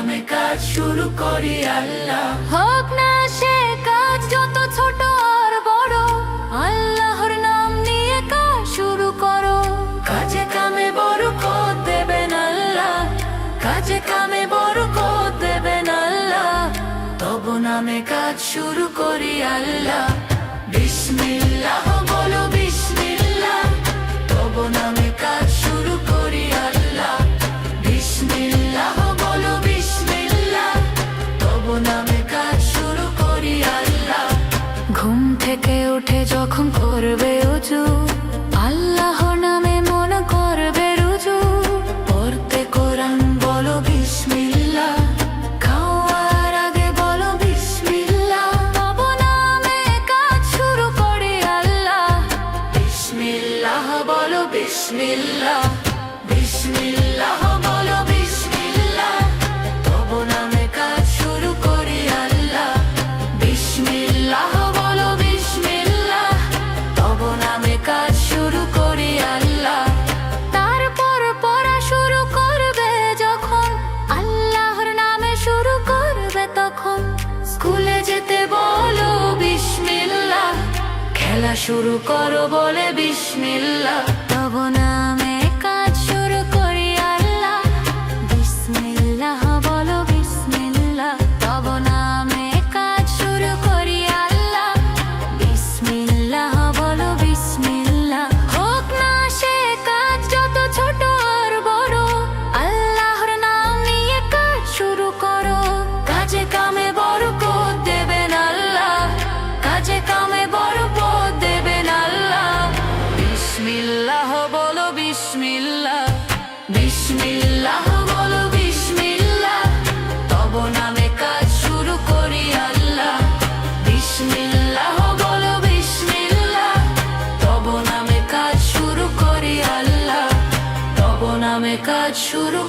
নামে কাজ শুরু করি আল্লাহ। হোক না সে কাজ যত ছোট আর বড় আল্লাহর নাম নিয়ে কাজ শুরু করো। কাজে কামে বড় কর দেবেন আল্লাহ কাজে কামে বড় কর দেবেন আল্লাহ। তব নামে কাজ শুরু করি আল্লাহ। বিসমিল্লাহ। যখন করবে শুরু করো বলে বিসমিল্লাহ।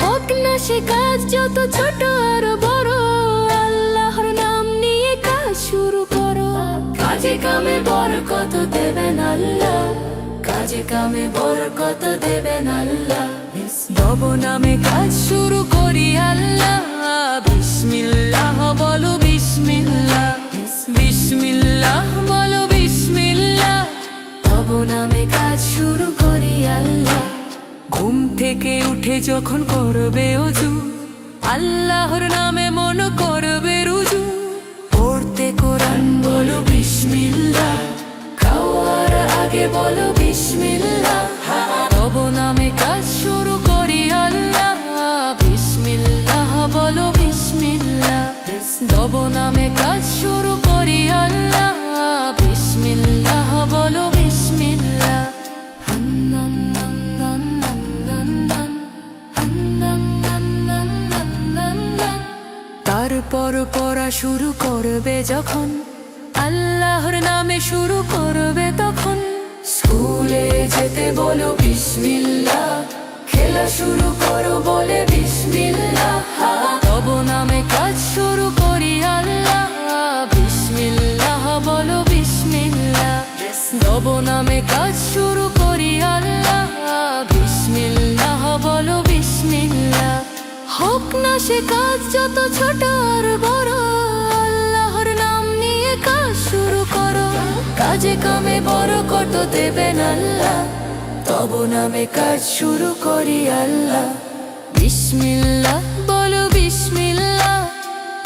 হোক না সে কাজ, যত ছোট আর বড়, আল্লাহর নাম নিয়ে কাজ শুরু করো। কাজে কামে বরকত দেবেন আল্লাহ, কাজে কামে বরকত দেবেন আল্লাহ। তব নামে কাজ শুরু করি আল্লাহ, বিসমিল্লাহ বলো বিসমিল্লাহ বিসমিল্লাহ বলো বিসমিল্লাহ। তব নামে কাজ শুরু করি আল্লাহ। ঘুম থেকে উঠে যখন করবে অজু, আল্লাহর নামে মন করবে রুজু। পড়তে কোরআন বলো বিসমিল্লাহ, খাওয়ার আগে বলো বিসমিল্লাহ। তব নামে কাজ শুরু করি আল্লাহ, বিসমিল্লাহ বলো বিসমিল্লাহ। তব নামে কাজ শুরু করি আল্লাহ, বিসমিল্লাহ বলো তারপর পড়া শুরু করবে যখন। আল্লাহর নামে শুরু করবে তখন। স্কুলে যেতে বলো বিসমিল্লাহ খেলা শুরু করো বলে বিসমিল্লাহ তব নামে কাজ শুরু করি আল্লাহ, বিসমিল্লাহ বলো বিসমিল্লাহ তব নামে কাজ শুরু হোক না সে কাজ, যত ছোট আর বড়, আল্লাহর নাম নিয়ে কাজ শুরু করো। কাজে কামে বড় কত দেবেন আল্লাহ, তব নামে কাজ শুরু করি আল্লাহ। বিসমিল্লাহ, বলো বিসমিল্লাহ,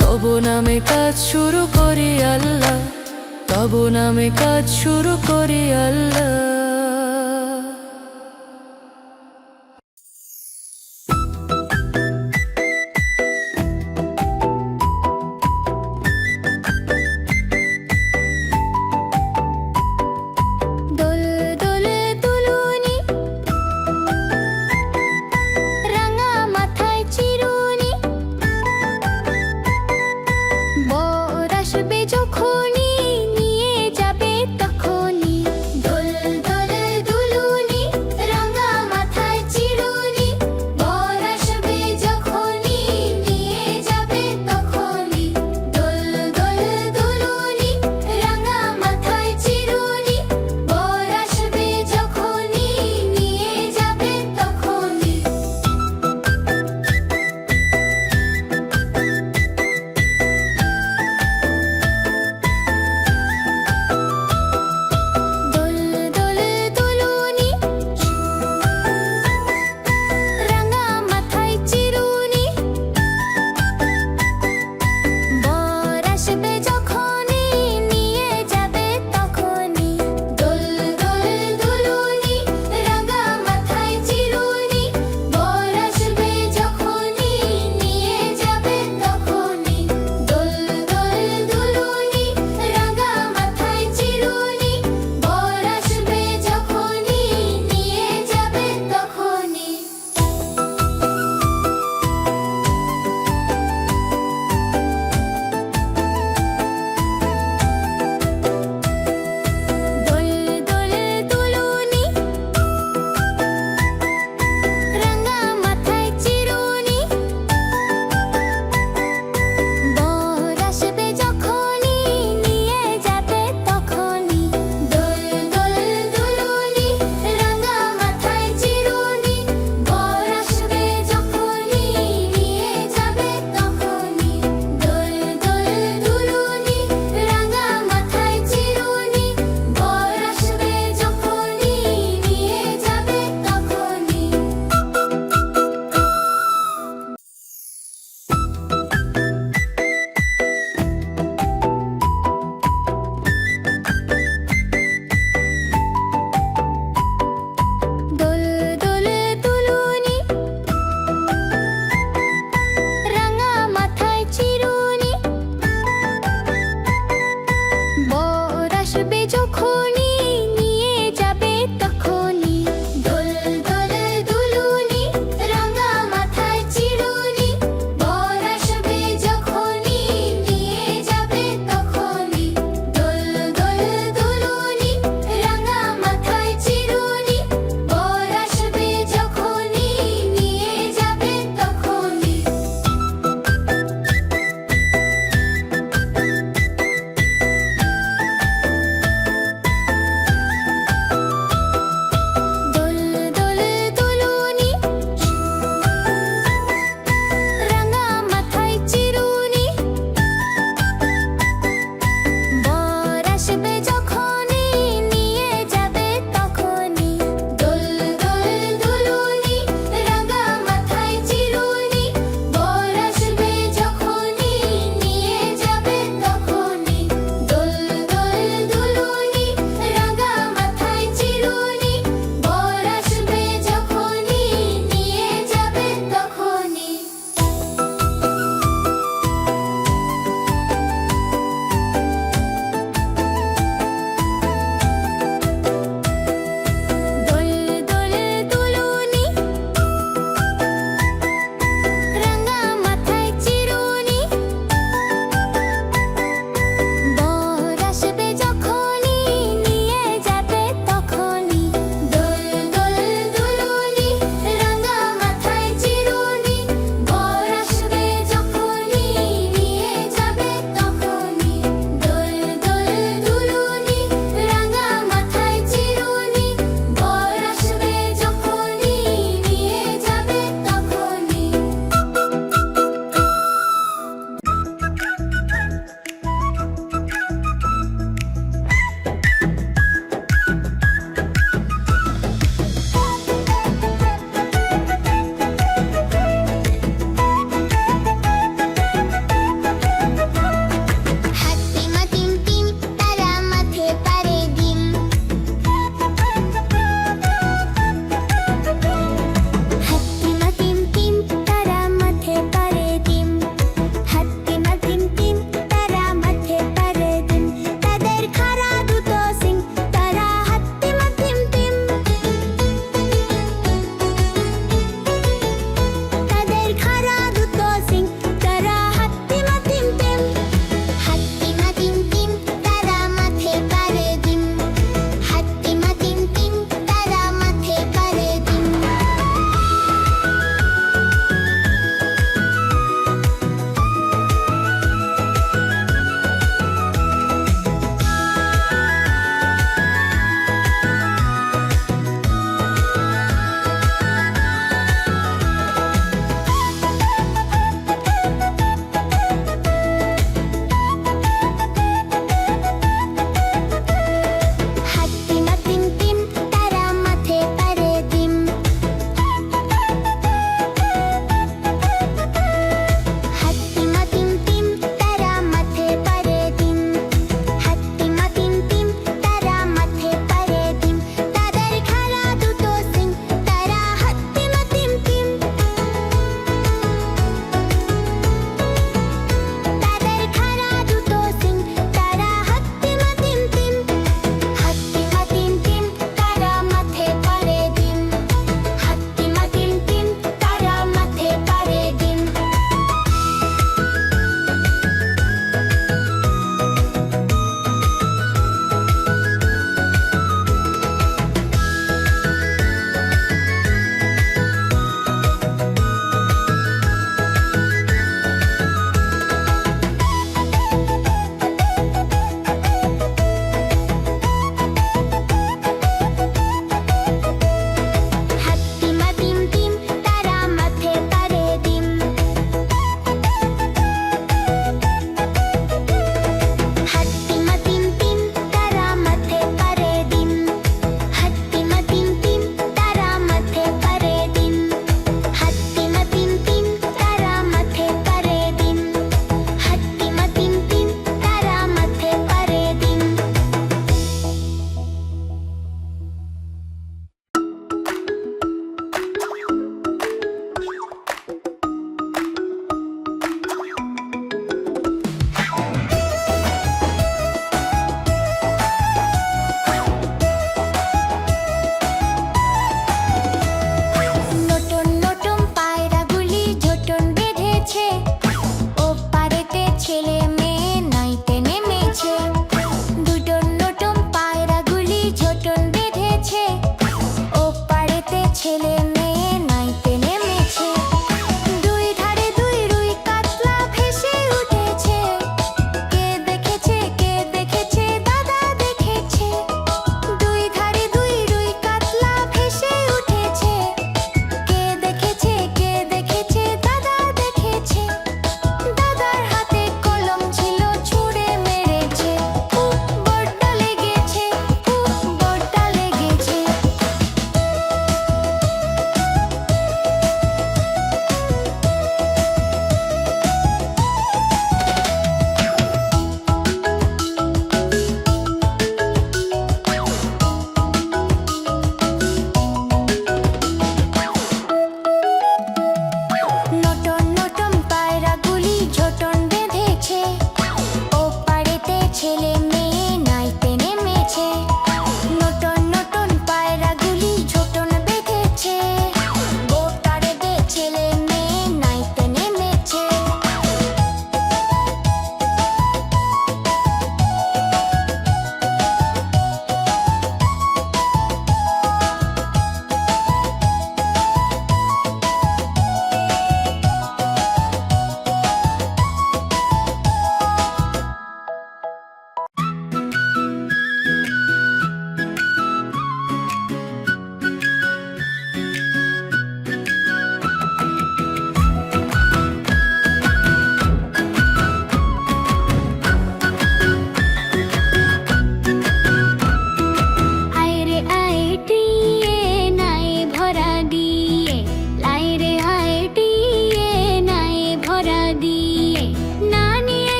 তব নামে কাজ শুরু করি আল্লাহ, তব নামে কাজ শুরু করি আল্লাহ।